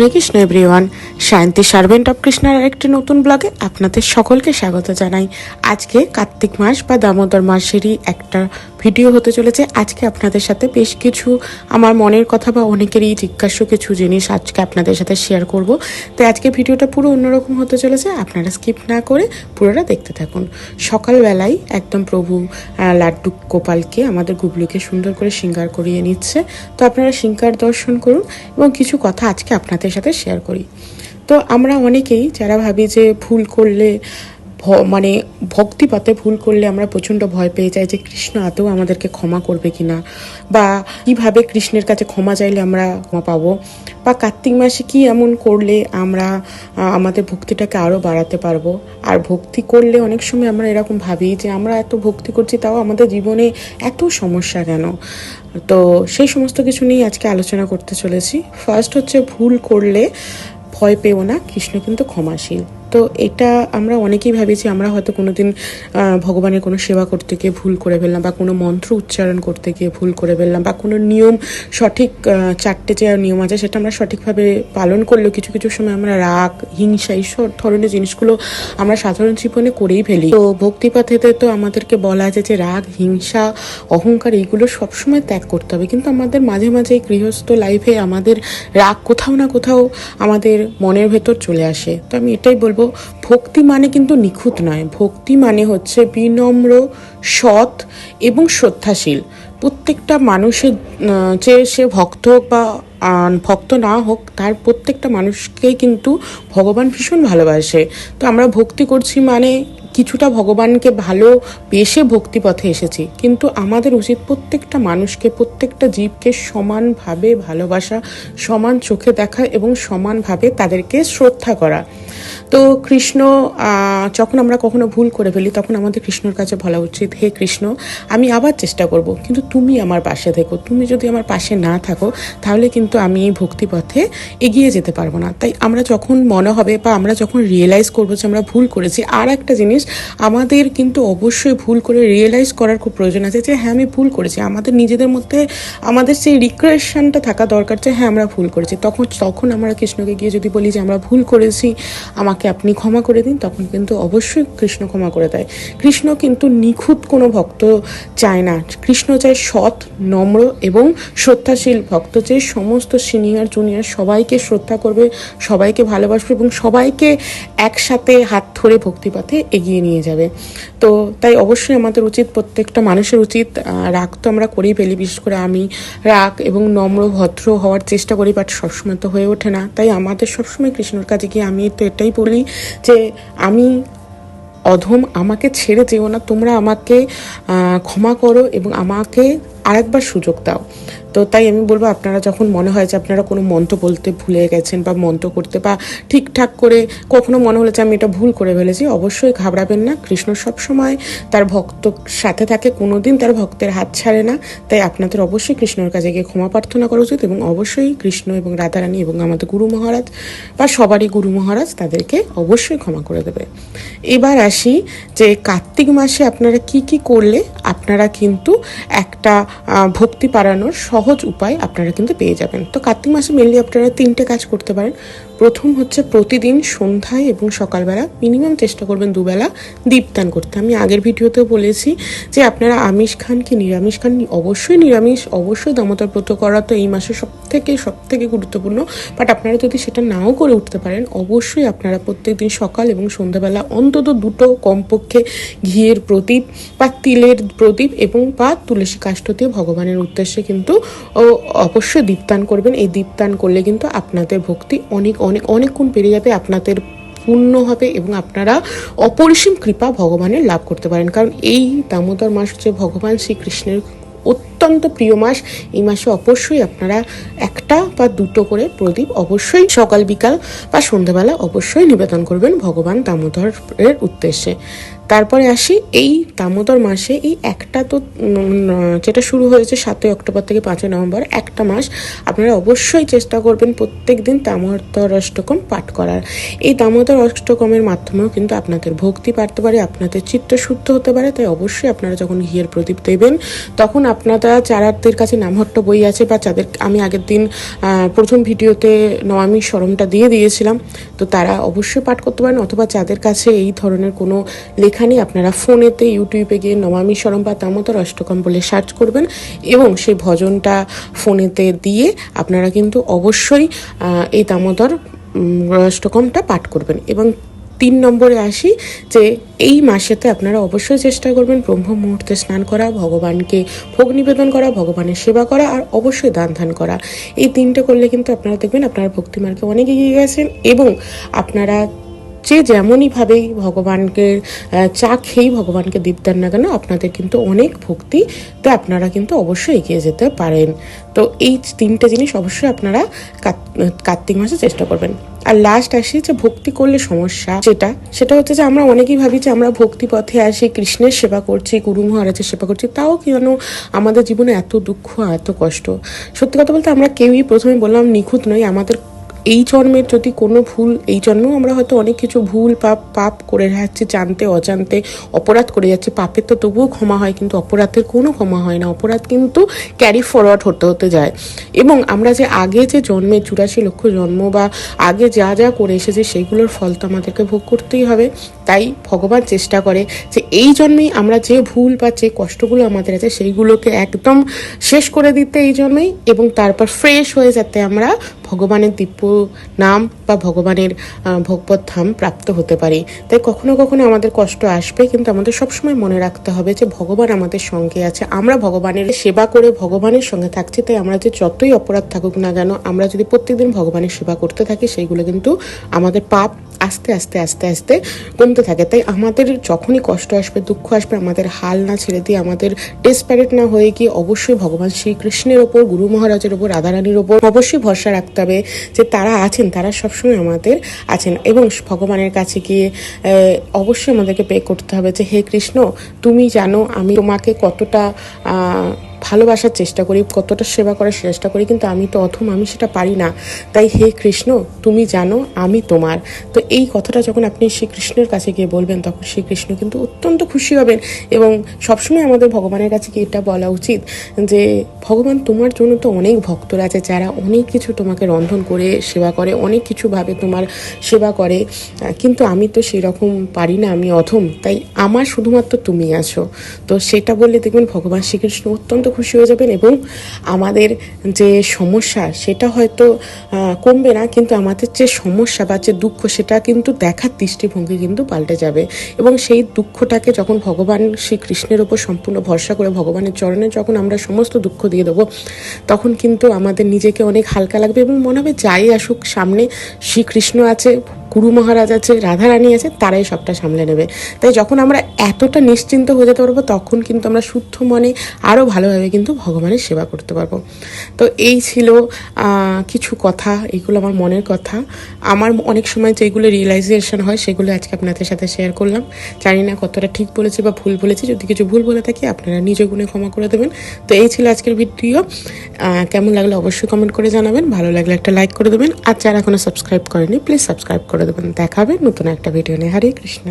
Hare Krishna everyone Shanti servant of কৃষ্ণার একটি নতুন ব্লগে আপনাদের সকলকে স্বাগত জানাই। আজকে কার্তিক মাস বা দামোদর মাসেরই একটা ভিডিও হতে চলেছে। আজকে আপনাদের সাথে বেশ কিছু আমার মনের কথা বা অনেকেরই জিজ্ঞাস্য কিছু জিনিস আজকে আপনাদের সাথে শেয়ার করব। তাই আজকে ভিডিওটা পুরো অন্যরকম হতে চলেছে। আপনারা স্কিপ না করে পুরোটা দেখতে থাকুন। সকালবেলায় একদম প্রভু লাড্ডু গোপালকে আমাদের গুবলুকে সুন্দর করে শৃঙ্গার করিয়ে নিচ্ছে। তো আপনারা শৃঙ্গার দর্শন করুন এবং কিছু কথা আজকে আপনাদের সাথে শেয়ার করি। তো আমরা অনেকেই যারা ভাবি যে ভুল করলে মানে ভক্তিপথে ভুল করলে আমরা প্রচণ্ড ভয় পেয়ে যাই যে কৃষ্ণ আদৌ আমাদেরকে ক্ষমা করবে কিনা বা কীভাবে কৃষ্ণের কাছে ক্ষমা চাইলে আমরা ক্ষমা পাবো? বা কার্তিক মাসে কি এমন করলে আমরা আমাদের ভক্তিটাকে আরও বাড়াতে পারব? আর ভক্তি করলে অনেক সময় আমরা এরকম ভাবি যে আমরা এত ভক্তি করছি, তাও আমাদের জীবনে এত সমস্যা কেন? তো সেই সমস্ত কিছু নিয়েই আজকে আলোচনা করতে চলেছি। ফার্স্ট হচ্ছে ভুল করলে ভয় পেও না, কৃষ্ণ কিন্তু ক্ষমাশীল। তো এটা আমরা অনেকেই ভাবি যে আমরা হয়তো কোনো দিন ভগবানের কোনো সেবা করতে গিয়ে ভুল করে ফেললাম বা কোনো মন্ত্র উচ্চারণ করতে গিয়ে ভুল করে ফেললাম বা কোনো নিয়ম সঠিক চারটে যে নিয়ম আছে সেটা আমরা সঠিকভাবে পালন করলেও কিছু কিছু সময় আমরা রাগ, হিংসা এইসব ধরনের জিনিসগুলো আমরা সাধারণ জীবনে করেই ফেলি। তো ভক্তিপথেতে তো আমাদেরকে বলা আছে যে রাগ, হিংসা, অহংকার এইগুলো সবসময় ত্যাগ করতে হবে। কিন্তু আমাদের মাঝে মাঝে এই গৃহস্থ লাইফে আমাদের রাগ কোথাও না কোথাও আমাদের মনের ভেতর চলে আসে। তো আমি এটাই বলব ভক্তি মানে কিন্তু নিখুঁত নয়। ভক্তি মানে হচ্ছে বিনম্র, সৎ এবং শ্রদ্ধাশীল। প্রত্যেকটা মানুষের যে সে ভক্ত হোক বা ভক্ত না হোক, তার প্রত্যেকটা মানুষকেই কিন্তু ভগবান ভীষণ ভালোবাসে। তো আমরা ভক্তি করছি মানে কিছুটা ভগবানকে ভালো বেশে ভক্তিপথে এসেছি। কিন্তু আমাদের উচিত প্রত্যেকটা মানুষকে, প্রত্যেকটা জীবকে সমানভাবে ভালোবাসা, সমান চোখে দেখা এবং সমানভাবে তাদেরকে শ্রদ্ধা করা। তো কৃষ্ণ যখন আমরা কখনো ভুল করে ফেলি, তখন আমাদের কৃষ্ণর কাছে বলা উচিত, হে কৃষ্ণ, আমি আবার চেষ্টা করব, কিন্তু তুমি আমার পাশে থেকো। তুমি যদি আমার পাশে না থাকো, তাহলে কিন্তু আমি এই ভক্তিপথে এগিয়ে যেতে পারব না। তাই আমরা যখন মনে হবে বা আমরা যখন রিয়েলাইজ করব যে আমরা ভুল করেছি আর একটা জিনিস, আমাদের কিন্তু অবশ্যই ভুল করে রিয়েলাইজ করার খুব প্রয়োজন আছে যে হ্যাঁ আমি ভুল করেছি। আমাদের নিজেদের মধ্যে, আমাদের সেই রিক্রেশনটা থাকা দরকার যে হ্যাঁ আমরা ভুল করেছি। তখন তখন আমরা কৃষ্ণকে গিয়ে যদি বলি যে, আমরা ভুল করেছি, আমাকে আপনি ক্ষমা করে দিন, তখন কিন্তু অবশ্যই কৃষ্ণ ক্ষমা করে দেয়। কৃষ্ণ কিন্তু নিখুঁত কোনো ভক্ত চায় না। কৃষ্ণ চায় সৎ, নম্র এবং শ্রদ্ধাশীল ভক্ত যে সমস্ত সিনিয়র, জুনিয়র সবাইকে শ্রদ্ধা করবে, সবাইকে ভালোবাসবে এবং সবাইকে একসাথে হাত ধরে ভক্তিপথে এগিয়ে নিয়ে যাবে। তো তাই অবশ্যই আমাদের উচিত, প্রত্যেকটা মানুষের উচিত রাগ তো আমরা করেই ফেলি, বিশেষ করে আমি। রাগ এবং নম্র, ভদ্র হওয়ার চেষ্টা করি বাট সবসময় তো হয়ে ওঠে না। তাই আমাদের সবসময় কৃষ্ণর কাছে গিয়ে আমি তো এটাই বলি যে আমি অধম আমাকে ছেড়ে যেও না। তোমরা আমাকে ক্ষমা করো এবং আমাকে আরেকবার সুযোগ দাও। তো তাই আমি বলব, আপনারা যখন মনে হয় যে আপনারা কোনো মন্ত্র বলতে ভুলে গেছেন বা মন্ত্র করতে বা ঠিকঠাক করে কখনো মনে হলো যে আমি এটা ভুল করে ফেলেছি, অবশ্যই ঘাবড়াবেন না। কৃষ্ণ সবসময় তার ভক্ত সাথে থাকে কোনো দিন তার ভক্তের হাত ছাড়ে না। তাই আপনাদের অবশ্যই কৃষ্ণর কাছে গিয়ে ক্ষমা প্রার্থনা করা উচিত এবং অবশ্যই কৃষ্ণ এবং রাধারানী এবং আমাদের গুরু মহারাজ বা সবারই গুরু মহারাজ তাদেরকে অবশ্যই ক্ষমা করে দেবে। এবার আসি যে কার্তিক মাসে আপনারা কি কি করলে আপনারা কিন্তু একটা ভক্তি বাড়ানোর সহজ উপায় আপনারা কিন্তু পেয়ে যাবেন। তো কার্তিক মাসে মেনলি আপনারা তিনটে কাজ করতে পারেন। প্রথম হচ্ছে প্রতিদিন সন্ধ্যায় এবং সকালবেলা মিনিমাম চেষ্টা করবেন দুবেলা দীপদান করতে। আমি আগের ভিডিওতেও বলেছি যে আপনারা আমিষ খান কি নিরামিষ খান অবশ্যই নিরামিষ, অবশ্যই দামোদর ব্রত করা তো এই মাসে সব থেকে সব থেকে গুরুত্বপূর্ণ। বাট আপনারা যদি সেটা নাও করে উঠতে পারেন, অবশ্যই আপনারা প্রত্যেকদিন সকাল এবং সন্ধ্যাবেলা অন্তত দুটো কমপক্ষে ঘিয়ের প্রদীপ বা তিলের প্রদীপ এবং বা তুলসী কাষ্ঠ দিয়ে ভগবানের উদ্দেশ্যে কিন্তু অবশ্যই দীপদান করবেন। এই দীপদান করলে কিন্তু আপনাদের ভক্তি অনেক অনেক অনেক গুণ বেড়ে যাবে, আপনাদের পূর্ণ হবে এবং আপনারা অপরিসীম কৃপা ভগবানের লাভ করতে পারেন। কারণ এই দামোদর মাস হচ্ছে ভগবান শ্রীকৃষ্ণের অত্যন্ত প্রিয় মাস। এই মাসে অবশ্যই আপনারা একটা বা দুটো করে প্রদীপ অবশ্যই সকাল বিকাল বা সন্ধ্যাবেলা অবশ্যই নিবেদন করবেন ভগবান দামোদরের উদ্দেশ্যে। তারপরে আসি এই দামোদর মাসে এই একটা তো যেটা শুরু হয়েছে সাতই অক্টোবর থেকে পাঁচই নভেম্বর, একটা মাস আপনারা অবশ্যই চেষ্টা করবেন প্রত্যেক দিন দামোদর অষ্টকম পাঠ করার। এই দামোদর অষ্টকমের মাধ্যমেও কিন্তু আপনাদের ভক্তি বাড়তে পারে, আপনাদের চিত্ত শুদ্ধ হতে পারে, তাই অবশ্যই আপনারা যখন ঘিয়ের প্রদীপ দেবেন, তখন আপনারা যারাদের কাছে নামহট্ট বই আছে বা যাদের আমি আগের দিন প্রথম ভিডিওতে নমামি স্মরণটা দিয়ে দিয়েছিলাম, তো তারা অবশ্যই পাঠ করতে পারেন, অথবা যাদের কাছে এই ধরনের কোনো লেখা নেই আপনারা ফোনেতে ইউটিউবে গিয়ে নমামি স্মরণ বা দামোদর অষ্টকম বলে সার্চ করবেন এবং সেই ভজনটা ফোনেতে দিয়ে আপনারা কিন্তু অবশ্যই এই দামোদর উম, অষ্টকমটা পাঠ করবেন। এবং তিন নম্বরে আসি যে এই মাসেতে আপনারা অবশ্যই চেষ্টা করবেন ব্রহ্ম মুহূর্তে স্নান করা ভগবানকে ভোগ নিবেদন করা ভগবানের সেবা করা আর অবশ্যই দান ধ্যান করা। এই তিনটে করলে কিন্তু আপনারা দেখবেন আপনারা ভক্তি মার্গে অনেক এগিয়ে গেছেন এবং আপনারা যে যেমনইভাবেই ভগবানকে চা খেয়েই ভগবানকে দীপ দেন না কেন, আপনাদের কিন্তু অনেক ভক্তিতে আপনারা কিন্তু অবশ্যই এগিয়ে যেতে পারেন। তো এই তিনটে জিনিস অবশ্যই আপনারা কার্তিক মাসে চেষ্টা করবেন। আর লাস্ট আসি যে ভক্তি করলে সমস্যা যেটা, সেটা হচ্ছে যে আমরা অনেকেই ভাবি যে আমরা ভক্তি পথে আসি, কৃষ্ণের সেবা করছি, গুরু মহারাজের সেবা করছি, তাও কেন আমাদের জীবনে এত দুঃখ, এত কষ্ট? সত্যি কথা বলতে আমরা কেউই প্রথমে বললাম নিখুঁত নই, আমাদের এই জন্মের যদি কোনো ভুল, এই জন্মেও আমরা হয়তো অনেক কিছু ভুল, পাপ পাপ করে যাচ্ছি, জানতে, অজান্তে, অপরাধ করে যাচ্ছি, পাপের তো তবুও ক্ষমা হয়, কিন্তু অপরাধের কোনো ক্ষমা হয় না। অপরাধ কিন্তু ক্যারি ফরওয়ার্ড হতে হতে যায়। এবং আমরা যে আগে যে জন্মে চুরাশি লক্ষ জন্ম বা আগে যা যা করে এসেছে সেইগুলোর ফল তো আমাদেরকে ভোগ করতেই হবে। তাই ভগবান চেষ্টা করে যে এই জন্মেই আমরা যে ভুল বা যে কষ্টগুলো আমাদের আছে, সেইগুলোকে একদম শেষ করে দিতে এই জন্মেই, এবং তারপর ফ্রেশ হয়ে যাতে আমরা ভগবানের দিব্য নাম বা ভগবানের ভগবত ধাম প্রাপ্ত হতে পারি। তাই কখনো কখনো আমাদের কষ্ট আসবে, কিন্তু আমাদের সবসময় মনে রাখতে হবে যে ভগবান আমাদের সঙ্গে আছে। আমরা ভগবানের সেবা করে ভগবানের সঙ্গে থাকছি, তাই আমরা যে যতই অপরাধ থাকুক না কেন, আমরা যদি প্রত্যেকদিন ভগবানের সেবা করতে থাকি সেইগুলো কিন্তু আমাদের পাপ আস্তে আস্তে আস্তে আস্তে কমতে থাকে। তাই আমাদের যখনই কষ্ট আসবে, দুঃখ আসবে, আমাদের হাল না ছেড়ে দিয়ে, আমাদের ডেসপ্যারেট না হয়ে গিয়ে অবশ্যই ভগবান শ্রীকৃষ্ণের ওপর, গুরু মহারাজের ওপর, রাধারানীর ওপর অবশ্যই ভরসা রাখতে হবে যে তারা আছেন, তারা সবসময় আমাদের আছেন এবং ভগবানের কাছে গিয়ে অবশ্যই আমাদেরকে পে করতে হবে যে, হে কৃষ্ণ, তুমি জানো আমি তোমাকে কতটা ভালোবাসার চেষ্টা করি, কতটা সেবা করার চেষ্টা করি, কিন্তু আমি তো অথম, আমি সেটা পারি না। তাই হে কৃষ্ণ, তুমি জানো আমি তোমার। তো এই কথাটা যখন আপনি শ্রীকৃষ্ণের কাছে গিয়ে বলবেন, তখন শ্রীকৃষ্ণ কিন্তু অত্যন্ত খুশি হবেন এবং সবসময় আমাদের ভগবানের কাছে গিয়ে এটা বলা উচিত যে, ভগবান তোমার জন্য তো অনেক ভক্তরা আছে, যারা অনেক কিছু তোমাকে রন্ধন করে, সেবা করে, অনেক কিছুভাবে তোমার সেবা করে। কিন্তু আমি তো সেরকম পারি না, আমি অথম, তাই আমার শুধুমাত্র তুমি আছো। তো সেটা বললে দেখবেন ভগবান শ্রীকৃষ্ণ অত্যন্ত খুশি হয়ে যাবেন এবং আমাদের যে সমস্যা সেটা হয়তো কমবে না, কিন্তু আমাদের যে সমস্যা বা যে দুঃখ সেটা কিন্তু দেখার দৃষ্টিভঙ্গি কিন্তু পাল্টে যাবে। এবং সেই দুঃখটাকে যখন ভগবান শ্রীকৃষ্ণের ওপর সম্পূর্ণ ভরসা করে ভগবানের চরণে যখন আমরা সমস্ত দুঃখ দিয়ে দেবো, তখন কিন্তু আমাদের নিজেকে অনেক হালকা লাগবে এবং মনে হবে যাই আসুক, সামনে শ্রীকৃষ্ণ আছে গুরু মহারাজ আছে, রাধারানী আছে, তারাই সবটা সামলে নেবে। তাই যখন আমরা এতটা নিশ্চিন্ত হয়ে যেতে পারব, তখন কিন্তু আমরা শুদ্ধ মনে আরও ভালোভাবে কিন্তু ভগবানের সেবা করতে পারব। তো এই ছিল কিছু কথা, এগুলো আমার মনের কথা। আমার অনেক সময় যেগুলো রিয়েলাইজেশন হয়, সেগুলো আজকে আপনাদের সাথে শেয়ার করলাম। জানি না কতটা ঠিক বলেছি বা ভুল বলেছি, যদি কিছু ভুল বলে থাকি, আপনারা নিজ গুণে ক্ষমা করে দেবেন। তো এই ছিল আজকের ভিডিও কেমন লাগল অবশ্যই কমেন্ট করে জানাবেন। ভালো লাগলে একটা লাইক করে দেবেন। আর যারা এখনও সাবস্ক্রাইব করেনি প্লিজ সাবস্ক্রাইব করে দেবেন। দেখাবে নতুন একটা ভিডিও নিয়ে। হরে কৃষ্ণ।